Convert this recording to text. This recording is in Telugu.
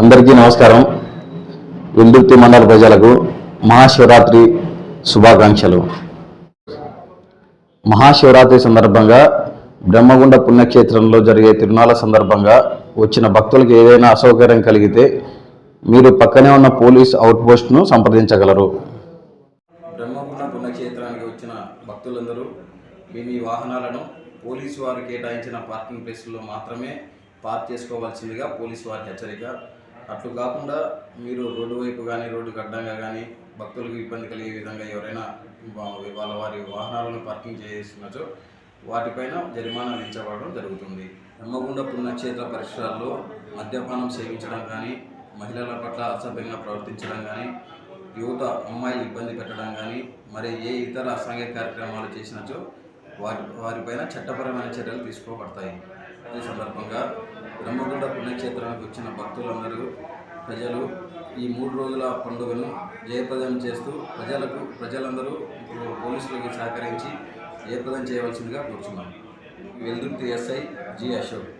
అందరికీ నమస్కారం. వెల్దుర్తి మండల ప్రజలకు మహాశివరాత్రి శుభాకాంక్షలు. మహాశివరాత్రి సందర్భంగా బ్రహ్మగుండ పుణ్యక్షేత్రంలో జరిగే తిరునాళ్ళ సందర్భంగా వచ్చిన భక్తులకు ఏదైనా అసౌకర్యం కలిగితే మీరు పక్కనే ఉన్న పోలీస్ అవుట్పోస్ట్ను సంప్రదించగలరు. బ్రహ్మగుండ పుణ్యక్షేత్రానికి వచ్చిన భక్తులందరూ మీ మీ వాహనాలను పోలీసు వారు కేటాయించిన పార్కింగ్ ప్లేస్లో మాత్రమే పార్క్ చేసుకోవాల్సిందిగా పోలీసు వారికి హెచ్చరిక అట్లు కాకుండా మీరు రోడ్డు వైపు కానీ రోడ్డు అడ్డంగా కానీ భక్తులకు ఇబ్బంది కలిగే విధంగా ఎవరైనా వాళ్ళ వారి వాహనాలను పార్కింగ్ చేస్తున్నచో వాటిపైన జరిమానా విధించబడడం జరుగుతుంది. బ్రహ్మగుండ పుణ్యక్షేత్ర పరిసరాల్లో మద్యపానం సేవించడం కానీ మహిళల పట్ల అసభ్యంగా ప్రవర్తించడం కానీ యువత అమ్మాయిలు ఇబ్బంది పెట్టడం కానీ మరి ఏ ఇతర అసాంఘిక కార్యక్రమాలు చేసినచో వాటి వారిపైన చట్టపరమైన చర్యలు తీసుకోబడతాయి. ఈ సందర్భంగా బ్రహ్మగుండ పుణ్యక్షేత్రానికి వచ్చిన భక్తులందరూ ప్రజలు ఈ మూడు రోజుల పండుగను జయప్రదం చేస్తూ ప్రజలకు ప్రజలందరూ పోలీసులకు సహకరించి జయప్రదం చేయవలసిందిగా కూర్చున్నాం. Veldurthi SI G Ashok.